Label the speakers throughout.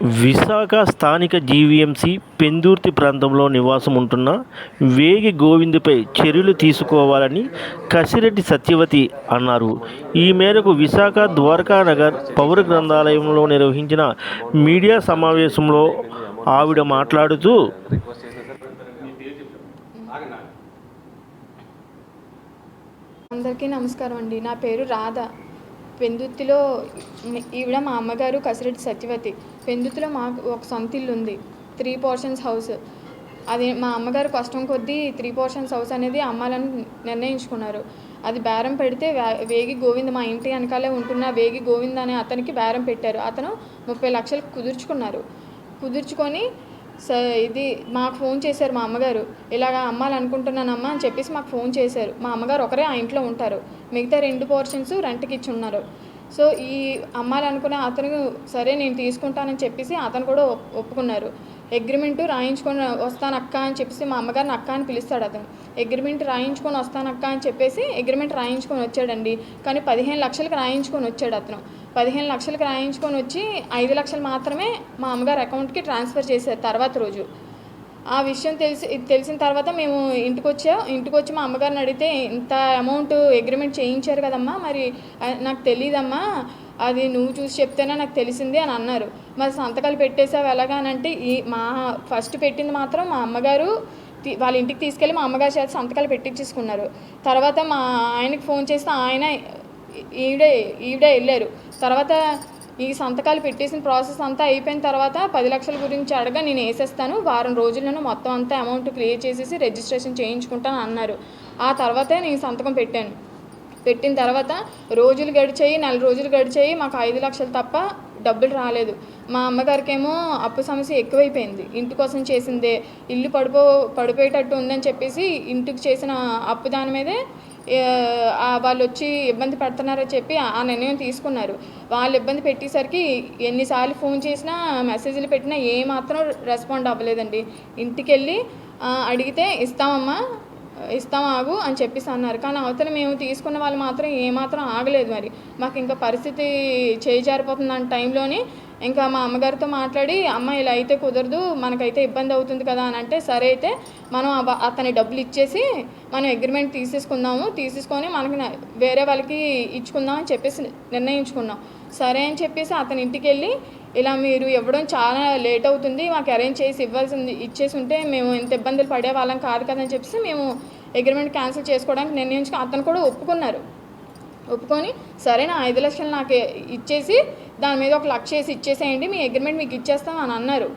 Speaker 1: విశాఖ స్థానిక జీవీఎంసీ పెందుర్తి ప్రాంతంలో నివాసం ఉంటున్న వేగి గోవింద్పై చర్యలు తీసుకోవాలని కసిరెడ్డి సత్యవతి అన్నారు. ఈ మేరకు విశాఖ ద్వారకానగర్ పౌర గ్రంథాలయంలో నిర్వహించిన మీడియా సమావేశంలో ఆవిడ మాట్లాడుతూ
Speaker 2: అందరికీ నమస్కారం అండి. నా పేరు రాధ. పెందుత్తిలో ఈవిడ మా అమ్మగారు కసిరెడ్డి సత్యవతి. పెందుత్తిలో మాకు ఒక సొంత ఇల్లు ఉంది. Three portions house. అది మా అమ్మగారు కష్టం కొద్దీ త్రీ పోర్షన్స్ హౌస్ అనేది అమ్మాలని నిర్ణయించుకున్నారు. అది బేరం పెడితే వే- వేగి గోవింద్ మా ఇంటి వెనకాలే ఉంటున్న వేగి గోవింద్ అనే అతనికి బేరం పెట్టారు. అతను ముప్పై లక్షలకు కుదుర్చుకున్నారు. కుదుర్చుకొని సో ఇది మాకు ఫోన్ చేశారు మా అమ్మగారు. ఇలాగ అమ్మాలనుకుంటున్నానమ్మా అని చెప్పేసి మాకు ఫోన్ చేశారు. మా అమ్మగారు ఒకరే ఆ ఇంట్లో ఉంటారు. మిగతా రెండు పోర్షన్స్ రెంట్కి ఇచ్చి ఉన్నారు సో ఈ అమ్మాలనుకునే అతను సరే నేను తీసుకుంటానని చెప్పేసి అతను కూడా ఒప్పుకున్నారు. అగ్రిమెంట్ రాయించుకొని వస్తాను అక్క అని చెప్పేసి మా అమ్మగారిని అక్క అని పిలుస్తాడు అతను. అగ్రిమెంట్ రాయించుకొని వస్తాను అక్క అని చెప్పేసి అగ్రిమెంట్ రాయించుకొని వచ్చాడండి. కానీ పదిహేను లక్షలకు రాయించుకొని వచ్చాడు అతను. పదిహేను లక్షలకు రాయించుకొని వచ్చి ఐదు లక్షలు మాత్రమే మా అమ్మగారి అకౌంట్కి ట్రాన్స్ఫర్ చేశారు తర్వాత రోజు. ఆ విషయం తెలిసి తెలిసిన తర్వాత మేము ఇంటికి వచ్చా ఇంటికి వచ్చి మా అమ్మగారిని అడిగితే ఇంత అమౌంట్ అగ్రిమెంట్ చేయించారు కదమ్మా మరి నాకు తెలియదమ్మా అది నువ్వు చూసి చెప్తేనే నాకు తెలిసింది అని అన్నారు. మరి సంతకాలు పెట్టేసావు ఎలాగానంటే ఈ మా ఫస్ట్ పెట్టింది మాత్రం మా అమ్మగారు వాళ్ళ ఇంటికి తీసుకెళ్ళి మా అమ్మగారి చేత సంతకాలు పెట్టించేసుకున్నారు. తర్వాత మా ఆయనకి ఫోన్ చేస్తే ఆయన ఈవిడే ఈవిడే వెళ్ళారు. తర్వాత ఈ సంతకాలు పెట్టేసిన ప్రాసెస్ అంతా అయిపోయిన తర్వాత పది లక్షల గురించి అడగా నేను వేసేస్తాను. వారం రోజుల్లోనూ మొత్తం అంతా అమౌంట్ క్లియర్ చేసేసి రిజిస్ట్రేషన్ చేయించుకుంటాను అన్నారు. ఆ తర్వాతే నేను సంతకం పెట్టాను. పెట్టిన తర్వాత రోజులు గడిచాయి నెల రోజులు గడిచాయి మాకు ఐదు లక్షలు తప్ప డబ్బులు రాలేదు. మా అమ్మగారికి ఏమో అప్పు సమస్య ఎక్కువైపోయింది. ఇంటి కోసం చేసిందే ఇల్లు పడిపో పడిపోయేటట్టు ఉందని చెప్పేసి ఇంటికి చేసిన అప్పు దాని మీదే వాళ్ళు వచ్చి ఇబ్బంది పడుతున్నారని చెప్పి ఆ నిర్ణయం తీసుకున్నారు. వాళ్ళు ఇబ్బంది పెట్టేసరికి ఎన్నిసార్లు ఫోన్ చేసినా మెసేజ్లు పెట్టినా ఏమాత్రం రెస్పాండ్ అవ్వలేదండి. ఇంటికి వెళ్ళి అడిగితే ఇస్తామమ్మా ఇస్తాం ఆగు అని చెప్పేసి అన్నారు. కానీ అవతల మేము తీసుకున్న వాళ్ళు మాత్రం ఏమాత్రం ఆగలేదు మరి. మాకు ఇంకా పరిస్థితి చేజారిపోతుంది జారిపోతుంది అన్న ఇంకా మా అమ్మగారితో మాట్లాడి అమ్మ ఇలా అయితే కుదరదు మనకైతే ఇబ్బంది అవుతుంది కదా అని అంటే సరే అయితే మనం అతని డబ్బులు ఇచ్చేసి మనం అగ్రిమెంట్ తీసేసుకుందాము తీసేసుకొని మనకి వేరే వాళ్ళకి ఇచ్చుకుందాం అని చెప్పేసి నిర్ణయించుకున్నాం. సరే అని చెప్పేసి అతని ఇంటికి వెళ్ళి ఇలా మీరు ఇవ్వడం చాలా లేట్ అవుతుంది మాకు అరేంజ్ చేసి ఇవ్వాల్సింది ఇచ్చేసి ఉంటే మేము ఎంత ఇబ్బందులు పడే వాళ్ళం కాదు కదని చెప్పేసి మేము అగ్రిమెంట్ క్యాన్సిల్ చేసుకోవడానికి నిర్ణయించుకుని అతను కూడా ఒప్పుకున్నారు. ఒప్పుకొని సరే నా ఐదు లక్షలు నాకు ఇచ్చేసి దాని మీద ఒక లక్ష వేసి ఇచ్చేసేయండి మీ అగ్రిమెంట్ మీకు ఇచ్చేస్తాం అని అన్నారు.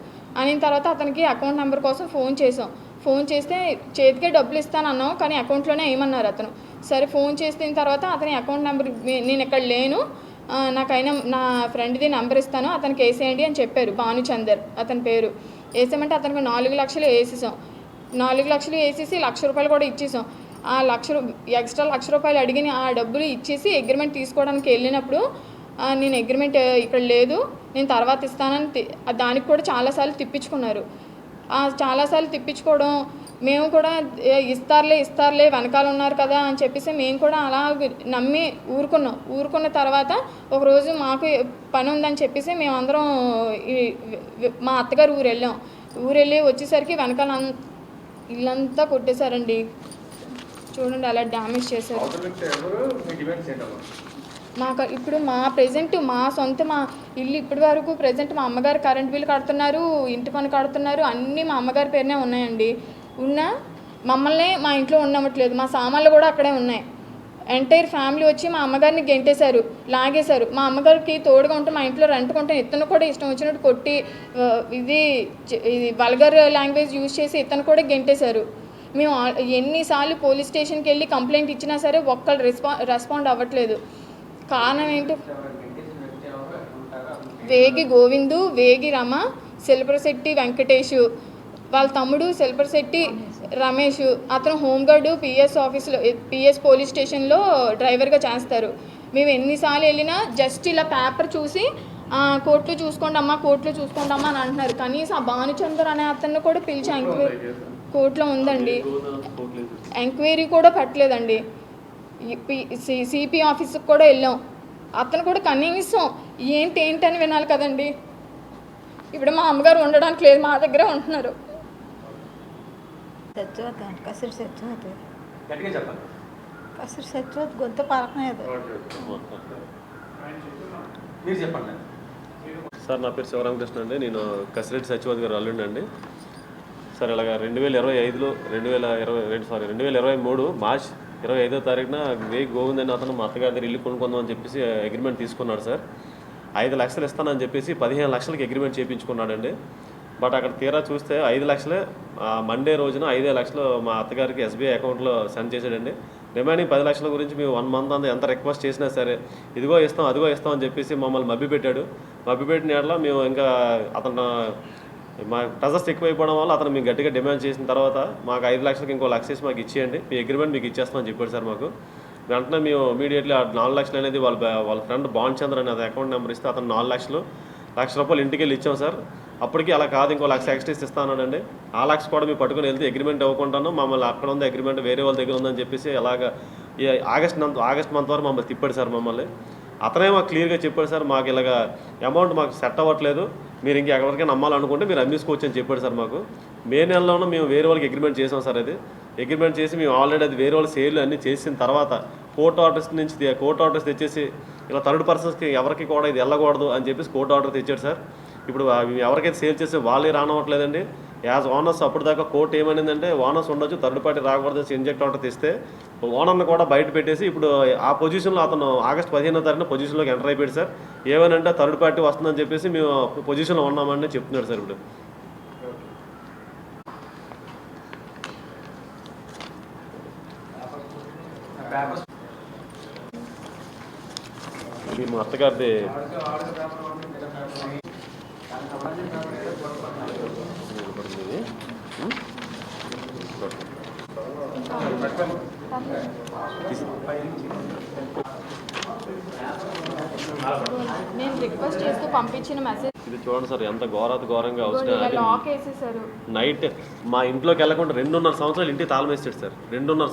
Speaker 2: అనిన తర్వాత అతనికి అకౌంట్ నెంబర్ కోసం ఫోన్ చేసాం ఫోన్ చేస్తే చేతికే డబ్బులు ఇస్తాను అన్నాం కానీ అకౌంట్లోనే ఏమన్నారు అతను. సరే ఫోన్ చేసిన తర్వాత అతని అకౌంట్ నెంబర్ నేను ఇక్కడ లేను నాకైనా నా ఫ్రెండ్ది నెంబర్ ఇస్తాను అతనికి వేసేయండి అని చెప్పారు భానుచందర్ అతని పేరు. వేసామంటే అతనికి నాలుగు లక్షలు వేసేసాం. నాలుగు లక్షలు వేసేసి లక్ష రూపాయలు కూడా ఇచ్చేసాం. ఆ లక్ష ఎక్స్ట్రా లక్ష రూపాయలు అడిగిన ఆ డబ్బులు ఇచ్చేసి అగ్రిమెంట్ తీసుకోవడానికి వెళ్ళినప్పుడు నేను అగ్రిమెంట్ ఇక్కడ లేదు నేను తర్వాత ఇస్తానని దానికి కూడా చాలాసార్లు తిప్పించుకున్నారు. చాలాసార్లు తిప్పించుకోవడం మేము కూడా ఇస్తారులే ఇస్తారులే వెనకాల ఉన్నారు కదా అని చెప్పేసి మేము కూడా అలా నమ్మి ఊరుకున్నాం. ఊరుకున్న తర్వాత ఒకరోజు మాకు పని ఉందని చెప్పేసి మేమందరం మా అత్తగారు ఊరు వెళ్ళాం ఊరు వెళ్ళి వచ్చేసరికి వెనకాల ఇల్లంతా కొట్టేశారండి. చూడండి అలా డ్యామేజ్ చేశారు. మాకు ఇప్పుడు మా ప్రెజెంట్ మా సొంత మా ఇల్లు ఇప్పటి వరకు ప్రెజెంట్ మా అమ్మగారు కరెంట్ బిల్ కడుతున్నారు ఇంటి పని కడుతున్నారు అన్నీ మా అమ్మగారి పేరునే ఉన్నాయండి. ఉన్నా మమ్మల్ని మా ఇంట్లో ఉండవట్లేదు మా సామాన్లు కూడా అక్కడే ఉన్నాయి. ఎంటైర్ ఫ్యామిలీ వచ్చి మా అమ్మగారిని గెంటేశారు లాగేశారు. మా అమ్మగారికి తోడుగా ఉంటే మా ఇంట్లో రెంట్ కొంటే ఇతను కూడా ఇష్టం వచ్చినట్టు కొట్టి ఇది ఇది వల్గర్ లాంగ్వేజ్ యూజ్ చేసి ఇతను కూడా గెంటేశారు. మేము ఎన్నిసార్లు పోలీస్ స్టేషన్కి వెళ్ళి కంప్లైంట్ ఇచ్చినా సరే ఒక్కళ్ళు రెస్పా రెస్పాండ్ అవ్వట్లేదు. కారణం ఏంటి? వేగి గోవిందు వేగి రమ శిల్పశెట్టి వెంకటేషు. వాళ్ళ తమ్ముడు శిల్పశెట్టి రమేష్ అతను హోంగార్డు పిఎస్ ఆఫీస్లో పిఎస్ పోలీస్ స్టేషన్లో డ్రైవర్గా చేస్తారు. మేము ఎన్నిసార్లు వెళ్ళినా జస్ట్ ఇలా పేపర్ చూసి "ఆ, కోర్టులో చూసుకోండి అమ్మా కోర్టులో చూసుకోండి అమ్మా అని అంటున్నారు. కనీసం ఆ భానుచందర్ అనే అతన్ని కూడా పిలిచి ఎంక్వైరీ కోర్టులో ఉందండి. ఎంక్వైరీ కూడా పెట్టలేదండి. సిపి ఆఫీస్కి కూడా వెళ్ళాం. అతను కూడా కనీసం ఏంటి ఏంటి అని వినాలి కదండి. ఇప్పుడు మా అమ్మగారు ఉండడానికి లేదు మా దగ్గరే ఉంటున్నారు.
Speaker 3: కసిరి గొంతు పలకనేది
Speaker 4: మీరు చెప్పండి.
Speaker 5: సార్ నా పేరు శివరామకృష్ణ అండి. నేను కసిరెడ్డి సత్యవతి గారు అల్లుండి అండి. సార్ ఇలాగ రెండు వేల ఇరవై ఐదులో రెండు వేల ఇరవై రెండు సారీ రెండు వేల ఇరవై మూడు మార్చ్ ఇరవై ఐదో తారీఖున వేగి గోవింద్ అని అతను మా అత్తగారి దగ్గర ఇల్లు కొనుక్కుందామని చెప్పేసి అగ్రిమెంట్ తీసుకున్నాడు సార్. ఐదు లక్షలు ఇస్తానని చెప్పేసి పదిహేను లక్షలకి అగ్రిమెంట్ చేయించుకున్నాడండి బట్ అక్కడ తీరా చూస్తే ఐదు లక్షలే మండే రోజున ఐదే లక్షలు మా అత్తగారికి ఎస్బీఐ అకౌంట్లో సెండ్ చేశాడండి. రిమైనింగ్ పది లక్షల గురించి మేము వన్ మంత్ అంతా ఎంత రిక్వెస్ట్ చేసినా సరే ఇదిగో ఇస్తాం అదిగో ఇస్తాం అని చెప్పేసి మమ్మల్ని మభ్యపెట్టాడు. పెట్టిన ఏడలో మేము ఇంకా అతను మా ట్రజర్స్ ఎక్కువైపోవడం వల్ల అతను మేము గట్టిగా డిమాండ్ చేసిన తర్వాత మాకు ఐదు లక్షలకి ఇంకో లక్ష వేసి మాకు ఇచ్చేయండి. మీ అగ్రిమెంట్ మీకు ఇచ్చేస్తామని చెప్పాడు సార్ మాకు. వెంటనే మేము ఇమీడియట్లీ ఆ నాలుగు లక్షలు అనేది వాళ్ళ వాళ్ళ ఫ్రెండ్ బాన్ చంద్ర అనేది అకౌంట్ నెంబర్ ఇస్తే అతను నాలుగు లక్షలు లక్ష రూపాయలు ఇంటికి వెళ్ళి ఇచ్చాం సార్. అప్పటికి అలా కాదు ఇంకో లక్ష ఎక్స్ట్రీస్ ఇస్తానండి ఆ లక్ష కూడా మీరు పట్టుకుని వెళ్తే అగ్రిమెంట్ ఇవ్వకుండాను మమ్మల్ని అక్కడ ఉంది అగ్రిమెంట్ వేరే వాళ్ళ దగ్గర ఉందని చెప్పేసి అలాగా ఆగస్ట్ మంత్ ఆగస్ట్ మంత్ వరకు మమ్మల్ని తిప్పాడు సార్ మమ్మల్ని. అతనే మాకు క్లియర్గా చెప్పాడు సార్ మాకు ఇలాగ అమౌంట్ మాకు సెట్ అవ్వట్లేదు. మీరు ఇంక ఎక్కడికైనా నమ్మాలనుకుంటే మీరు అమ్మేసుకోవచ్చు అని చెప్పాడు సార్ మాకు. మే నెలలోనూ మేము వేరే వాళ్ళకి అగ్రిమెంట్ చేసాం సార్ అది. అగ్రిమెంట్ చేసి మేము ఆల్రెడీ అది వేరే వాళ్ళ సేల్ అన్నీ చేసిన తర్వాత కోర్ట్ ఆర్డర్స్ నుంచి కోర్ట్ ఆర్డర్స్ తెచ్చేసి ఇలా థర్డ్ పర్సన్స్కి ఎవరికి కూడా ఇది వెళ్ళకూడదు అని చెప్పేసి కోర్టు ఆర్డర్ తెచ్చాడు సార్. ఇప్పుడు ఎవరికైతే సేల్ చేస్తే వాళ్ళే రానవ్వట్లేదండి. యాజ్ ఓనర్స్ అప్పటిదాకా కోర్టు ఏమనిందంటే ఓనర్స్ ఉండొచ్చు థర్డ్ పార్టీ రాకూడదు ఇంజెక్ట్ ఆర్డర్ తెస్తే ఓనర్ని కూడా బయట పెట్టేసి ఇప్పుడు ఆ పొజిషన్లో అతను ఆగస్ట్ పదిహేనో తారీఖున పొజిషన్లోకి ఎంటర్ అయిపోయాడు సార్. ఏమనంటే థర్డ్ పార్టీ వస్తుందని చెప్పేసి మేము పొజిషన్లో ఉన్నామని చెప్తున్నాడు సార్ ఇప్పుడు. ఇది మా అత్తగారిది ఇది.
Speaker 2: నేను రిక్వెస్ట్ చేస్తూ పంపించిన మెసేజ్
Speaker 5: ఇది చూడండి సార్ ఎంత ఘోరాతి ఘోరంగా
Speaker 2: వేసేసారు
Speaker 5: నైట్ మా ఇంట్లోకి వెళ్ళకుండా రెండున్నర సంవత్సరాలు ఇంటికి తాళం వేసాడు సార్ రెండున్నర